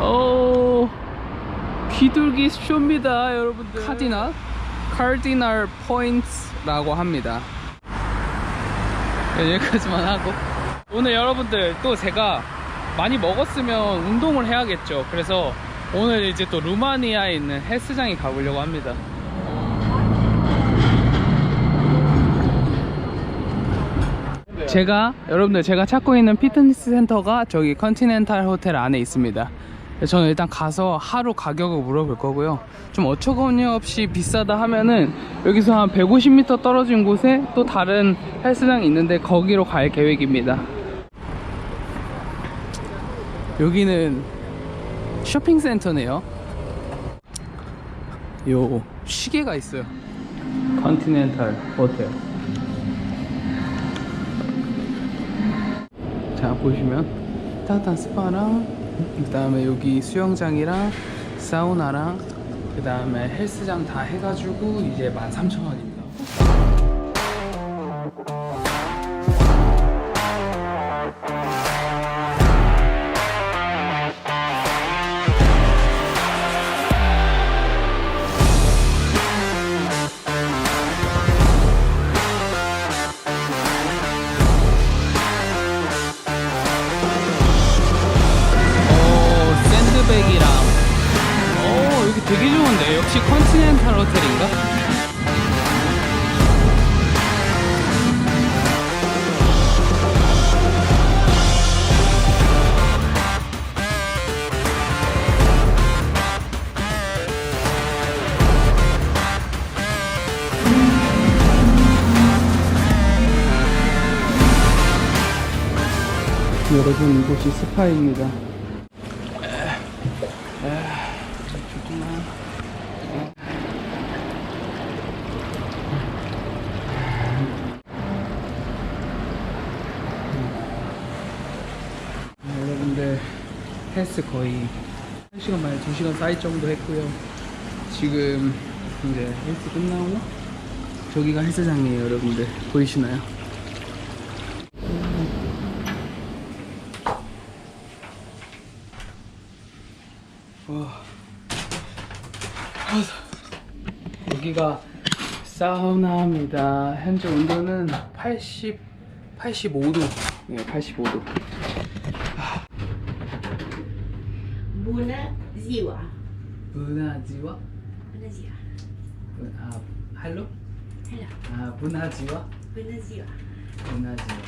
오 비둘기 쇼입니다 여러분들. 카디날 카디널 포인트라고 합니다. 네, 여기까지만 하고. 오늘 여러분들 또 제가 많이 먹었으면 운동을 해야겠죠. 그래서 오늘 이제 또 루마니아에 있는 헬스장에 가보려고 합니다. 제가 여러분들 제가 찾고 있는 피트니스 센터가 저기 컨티넨탈 호텔 안에 있습니다. 저는 일단 가서 하루 가격을 물어볼 거고요. 좀 어처구니없이 비싸다 하면은 여기서 한 150m 떨어진 곳에 또 다른 헬스장이 있는데 거기로 갈 계획입니다. 여기는 쇼핑센터네요. 요 시계가 있어요. 컨티넨탈 호텔. 자 보시면 따뜻한 스파랑 그 다음에 여기 수영장이랑 사우나랑 그 다음에 헬스장 다 해가지고 이제 13,000원입니다 역시 컨티넨탈 호텔인가? 여러분 이곳이 스파입니다. 네, 여러분들 헬스 거의 1시간 만에 2시간 사이 정도 했고요 지금 이제 헬스 끝나고 저기가 헬스장이에요 여러분들 보이시나요? 와. 여기가 사우나입니다. 현재 온도는 80, 85도. 네, 85도. Bună ziua! Bună ziua. Bună ziua! 아, 할로? Hello! 아, bună ziua. Bună ziua! bună ziua.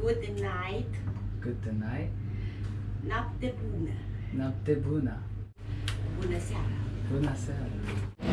Good night! Good night. Noapte bună! Noapte bună. Bună seara! Bună seara.